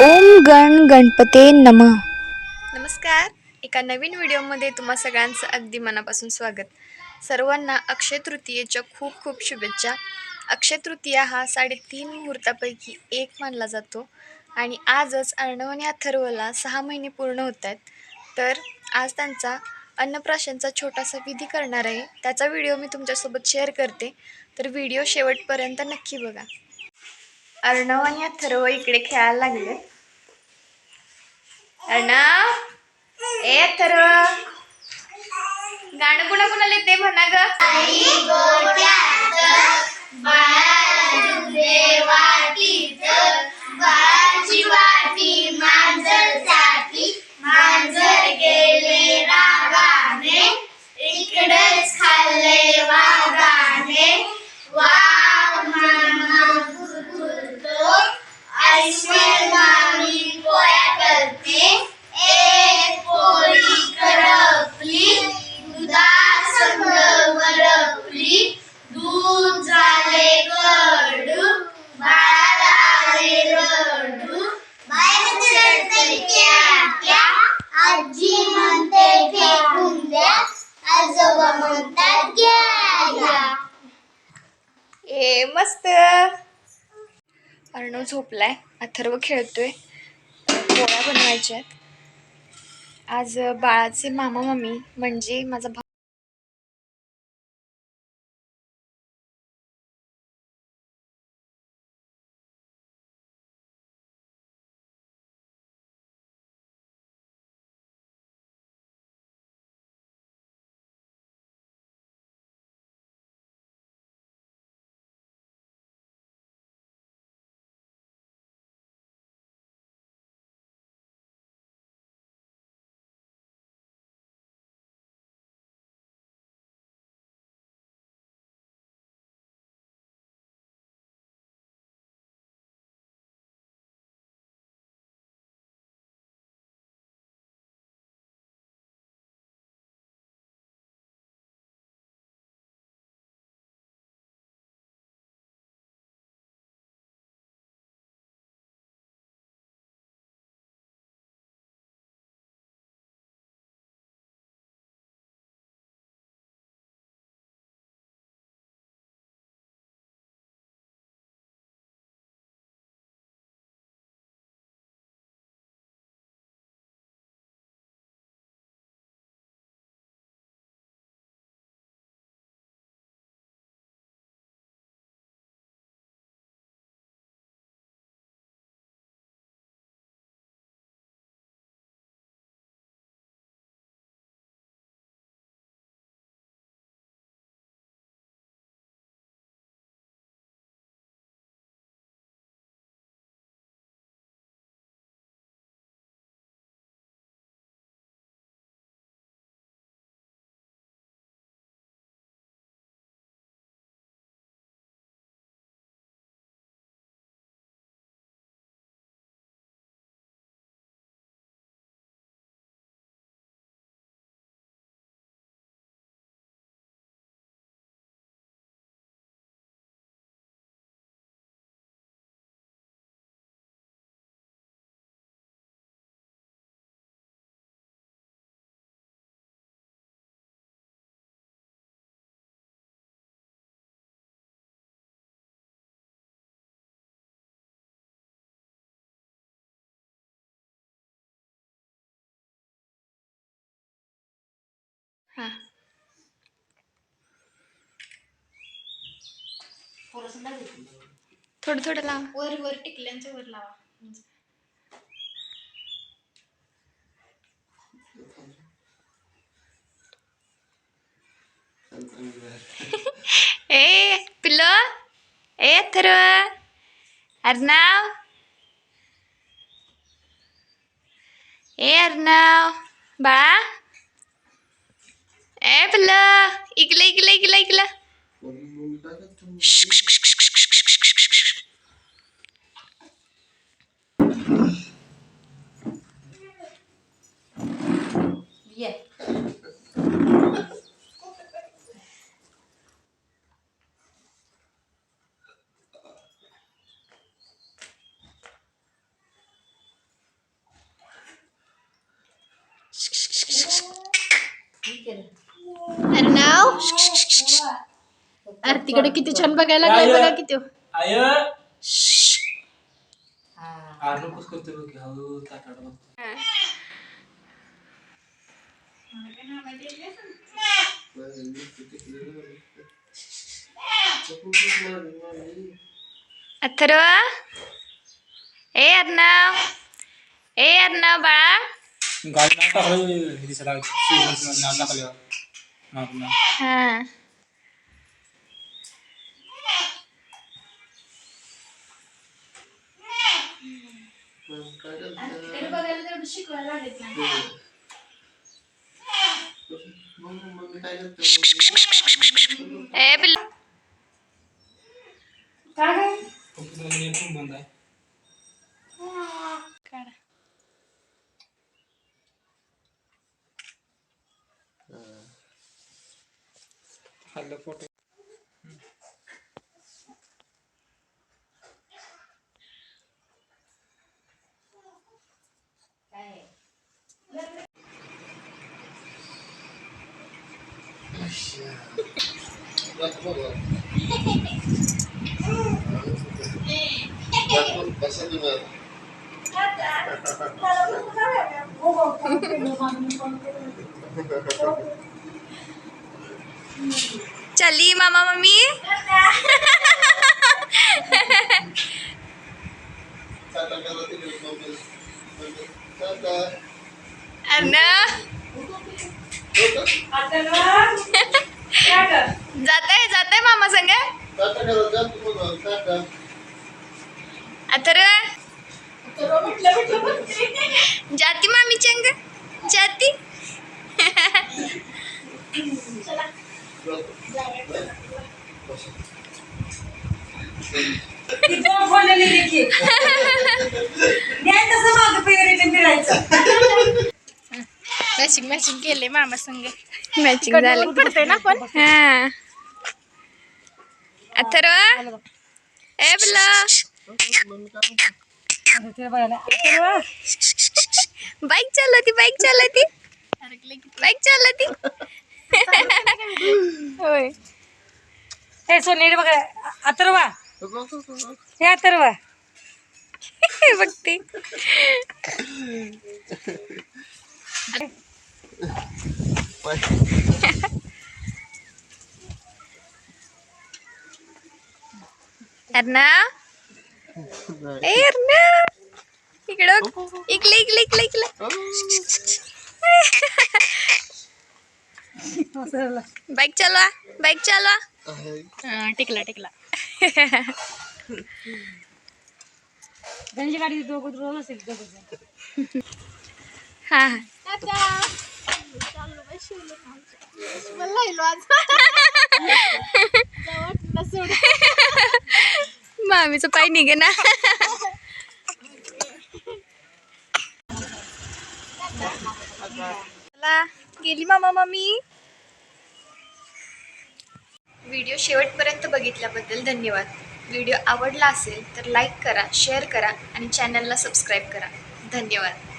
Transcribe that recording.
ओम गण गणपते नम. नमस्कार. एका नवीन व्हिडिओमध्ये तुम्हा सगळ्यांचं अगदी मनापासून स्वागत. सर्वांना अक्षय तृतीयेच्या खूप खूप शुभेच्छा. अक्षय तृतीया हा साडेतीन मुहूर्तापैकी एक मानला जातो आणि आजच अर्णव आणि अथर्वला सहा महिने पूर्ण होत आहेत. तर आज त्यांचा अन्नप्राशनचा छोटासा विधी करणार आहे. त्याचा व्हिडिओ मी तुमच्यासोबत शेअर करते. तर व्हिडिओ शेवटपर्यंत नक्की बघा. अर्णव आणि अथर्व इकडे खेळायला लागले अर्णव ए तर गाणं कुणा कुणाला येते म्हणा ग देवा आजोबा म्हणतात घ्या ए मस्त. अर्णव झोपलाय. अथर्व खेळतोय. पोळ्या बनवायच्या आहेत आज बाळाचे मामा मम्मी म्हणजे माझा भाऊ हा. थोडं थोडं लावा. वर वर टिकल्यांच्या वर लावा. ए पिल्लो. ए अथर्व अर्णव ए अर्णव बाळा. Ebbele. Ikele, ikele, ikele, ikele. Yeah. आरतीकडे किती छान बघायला लागलाय बघा किती आय हा. आर नकोच करतोय बघ हळू ताटाड बघ अथर्व? ए अर्णव. ए अर्णव बाळा. गाडी नाव टाकलं हे. नाव टाकलं नाव हा बघायला तेवढं शिकवायला लागत नाही ए पिल्लू फक्त तुला मी पण बंद आहे काढा. खाल्लं फोटो चली मामा मम्मी। अर्णव जाताय जाताय मामा संग. अथर्व. जाती मामी चंग. जाती. मॅचिंग मॅचिंग केले मामा संग मॅचिंग झालं पडतंय ना पण हा अथर्व ए पिल्ला बाईक चालवती बाईक चालवती बाईक चालवती होय हे सोनेरी बघा अथर्वा हे अथर्वा बघते अर्णा ए अर्णा इकडं. इकडे इकडे इकडे इकडे. बाईक चालवा बाईक चालवा. टिकला टिकला. त्यांची गाडी दोघं रोज असेल दोघं हा. मामीचं पाय निघे ना. गेली मामा मामी. व्हिडिओ शेवटपर्यंत बघितल्याबद्दल धन्यवाद. व्हिडिओ आवडला असेल तर लाईक करा शेअर करा आणि चॅनलला सबस्क्राईब करा. धन्यवाद.